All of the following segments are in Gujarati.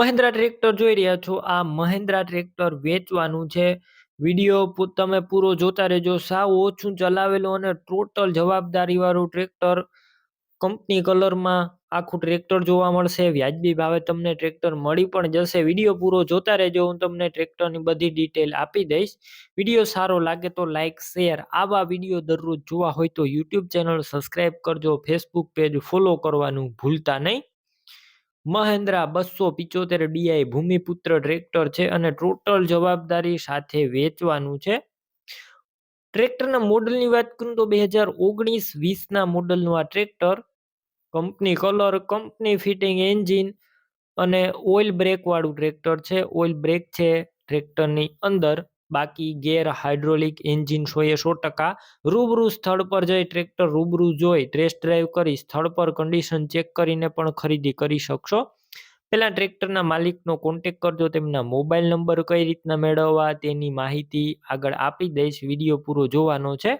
મહિન્દ્રા ટ્રેક્ટર જોઈ રહ્યા છો. આ મહિન્દ્રા ટ્રેક્ટર વેચવાનું છે. વીડિયો તમે પૂરો જોતા રહેજો. સાવ ઓછું ચલાવેલું અને ટોટલ જવાબદારી વાળું ટ્રેક્ટર કંપની કલરમાં આખું ટ્રેક્ટર જોવા મળશે. વ્યાજબી ભાવે તમને ટ્રેક્ટર મળી પણ જશે. વીડિયો પૂરો જોતા રહેજો. હું તમને ટ્રેક્ટરની બધી ડિટેલ આપી દઈશ. વીડિયો સારો લાગે તો લાઇક શેર, આવા વીડિયો દરરોજ જોવા હોય તો યુટ્યુબ ચેનલ સબસ્ક્રાઇબ કરજો. ફેસબુક પેજ ફોલો કરવાનું ભૂલતા નહીં. મહેન્દ્રા બસો પિચોતેર ડીઆઈ ભૂમિપુત્ર ટ્રેક્ટર છે અને ટોટલ જવાબદારી સાથે વેચવાનું છે. ટ્રેક્ટરના મોડલની વાત કરું તો બે હજાર ઓગણીસ વીસના મોડલનું આ tractor company colour, company fitting engine અને ઓઇલ બ્રેકવાળું ટ્રેક્ટર છે. ઓઇલ બ્રેક છે ટ્રેક્ટરની અંદર. બાકી ગેર હાઇડ્રોલિક એન્જિન સો સો ટકા રૂબરૂ સ્થળ પર જઈ ટ્રેક્ટર રૂબરૂ જોઈ ટેસ્ટ ડ્રાઈવ કરી સ્થળ પર કન્ડિશન ચેક કરીને પણ ખરીદી કરી શકશો. પહેલાં ટ્રેક્ટરના માલિકનો કોન્ટેક કરજો, તેમના મોબાઈલ નંબર કઈ રીતના મેળવવા તેની માહિતી આગળ આપી દઈશ, વીડિયો પૂરો જોવાનો છે.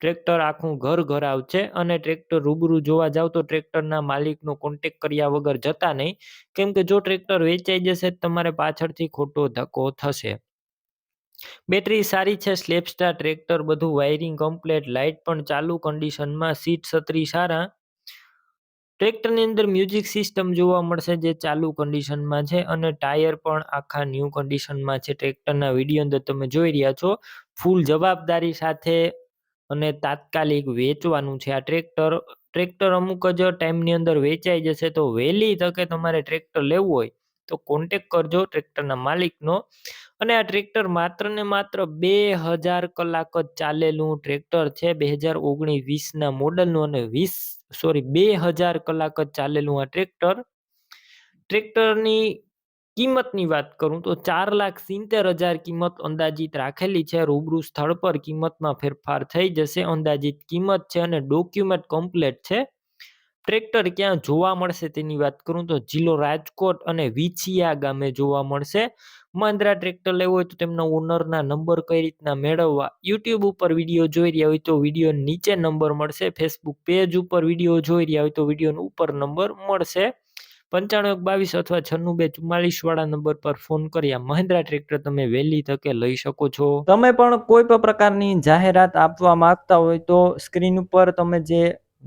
ટ્રેક્ટર આખું ઘર ઘર આવશે અને ટ્રેક્ટર રૂબરૂ જોવા જાવ તો ટ્રેક્ટરના માલિકનો કોન્ટેક કર્યા વગર જતા નહીં. કેમ કે જો ટ્રેક્ટર વેચાઈ જશે, તમારે પાછળથી ખોટો ધક્કો થશે. બેટરી સારી છે, સ્લેપસ્ટાર, ટ્રેક્ટર બધું, વાયરિંગ કમ્પ્લેટ, લાઇટ પણ ચાલુ, કન્ડિશનમાં સીટ છત્રી સારા. ટ્રેક્ટરની અંદર મ્યુઝિક સિસ્ટમ જોવા મળશે જે ચાલુ કન્ડિશનમાં છે અને ટાયર પણ આખા ન્યૂ કન્ડિશનમાં છે. ટ્રેક્ટરના વીડિયો અંદર તમે જોઈ રહ્યા છો, ફૂલ જવાબદારી સાથે અને તાત્કાલિક વેચવાનું છે આ ટ્રેક્ટર. ટ્રેક્ટર અમુક જ ટાઈમની અંદર વેચાઈ જશે તો વહેલી તકે તમારે ટ્રેક્ટર લેવું હોય તો કોન્ટેક કરજો ટ્રેક્ટરના માલિકનો. અને આ ટ્રેક્ટર માત્ર ને માત્ર બે હજાર કલાક જ ચાલેલું ટ્રેક્ટર છે. બે હજાર ઓગણીસ વીસના મોડલનું અને વીસ, સોરી, બે હજાર કલાક જ ચાલેલું આ ટ્રેક્ટર. ટ્રેક્ટરની કિંમતની વાત કરું તો ચાર લાખ સિત્તેર હજાર કિંમત અંદાજિત રાખેલી છે. રૂબરૂ સ્થળ પર કિંમતમાં ફેરફાર થઈ જશે. અંદાજિત કિંમત છે અને ડોક્યુમેન્ટ કમ્પ્લેટ છે. ટ્રેક્ટર ક્યાં જોવા મળશે તેની વાત કરું તો જિલ્લો રાજકોટ અને વિછિયા ગામે જોવા મળશે. મહિન્દ્રા ટ્રેક્ટર લેવું હોય તો તેમના ઓનરના નંબર કઈ રીતના મેળવવા? યુટ્યુબ ઉપર વીડિયો જોઈ રહ્યા હોય તો વીડિયો નીચે નંબર મળશે. ફેસબુક પેજ ઉપર વીડિયો જોઈ રહ્યા હોય તો વિડીયોનો ઉપર નંબર મળશે. પંચાણું એક બાવીસ અથવા છન્નું બે ચુમ્માલીસ વાળા નંબર પર ફોન કર્યા. મહિન્દ્રા ટ્રેક્ટર તમે વહેલી તકે લઈ શકો છો. તમે પણ કોઈ પણ પ્રકારની જાહેરાત આપવા માંગતા હોય તો સ્ક્રીન ઉપર તમે જે